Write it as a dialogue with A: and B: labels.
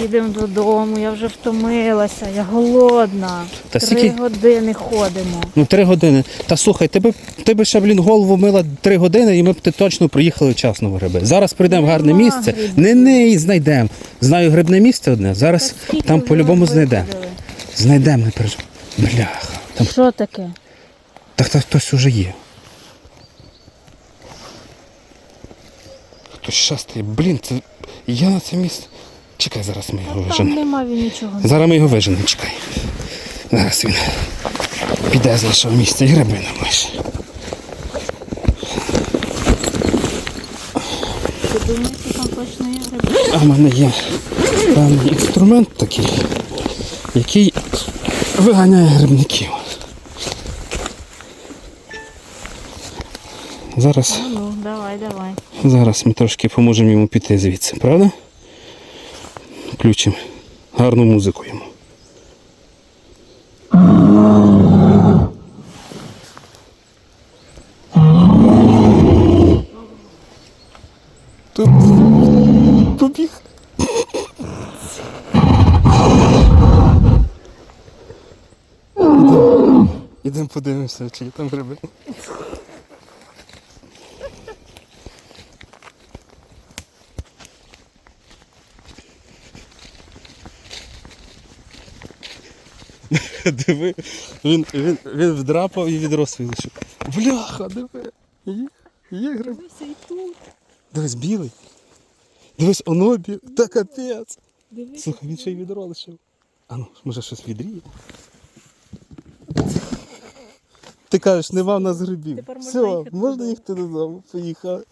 A: Їдемо додому, я вже втомилася, я голодна.
B: Та
A: Три
B: скільки-
A: години ходимо.
B: Ну, три години. Та слухай, ти би, ти би ще, блін, голову мила три години, і ми б ти точно проїхали вчасно в гриби. Зараз прийдемо в гарне
A: Нема
B: місце.
A: грибів.
B: Не не і знайдемо. Знаю грибне місце одне. Зараз
A: Та скільки
B: там
A: вже
B: по-любому знайдемо.
A: виходили?
B: Знайдемо, не переживай. Бляха. Там
A: Що таке?
B: так, так хтось уже є. Хтось шастає. Блін, це я на це місце. Чекай, зараз ми його
A: Там нема він нічого.
B: Зараз ми його виженемо, чекай. Зараз він піде з нашого місця і гриби нам лише.
A: Ти думаєш, що там точно є гриби?
B: А в мене є певний інструмент такий, який виганяє грибників. Зараз,
A: Ну, ну, давай, давай.
B: зараз ми трошки поможемо йому піти звідси, правда? Включимо гарну музику йому. Тут побіг. Ідемо подивимося, чи є там гриби. Диви, він, він, він вдрапав і відро свій. Бляха, диви. Є, є гриби.
A: Дивися і тут.
B: Дивись, білий. Дивись, оно бі... Та капець.
A: Дивися.
B: Слухай, він ще й відро лишив. А ну, може щось відріє. Ти кажеш, нема в нас грибів.
A: Тепер можна
B: Все,
A: їхати
B: можна їхати додому. Поїхали.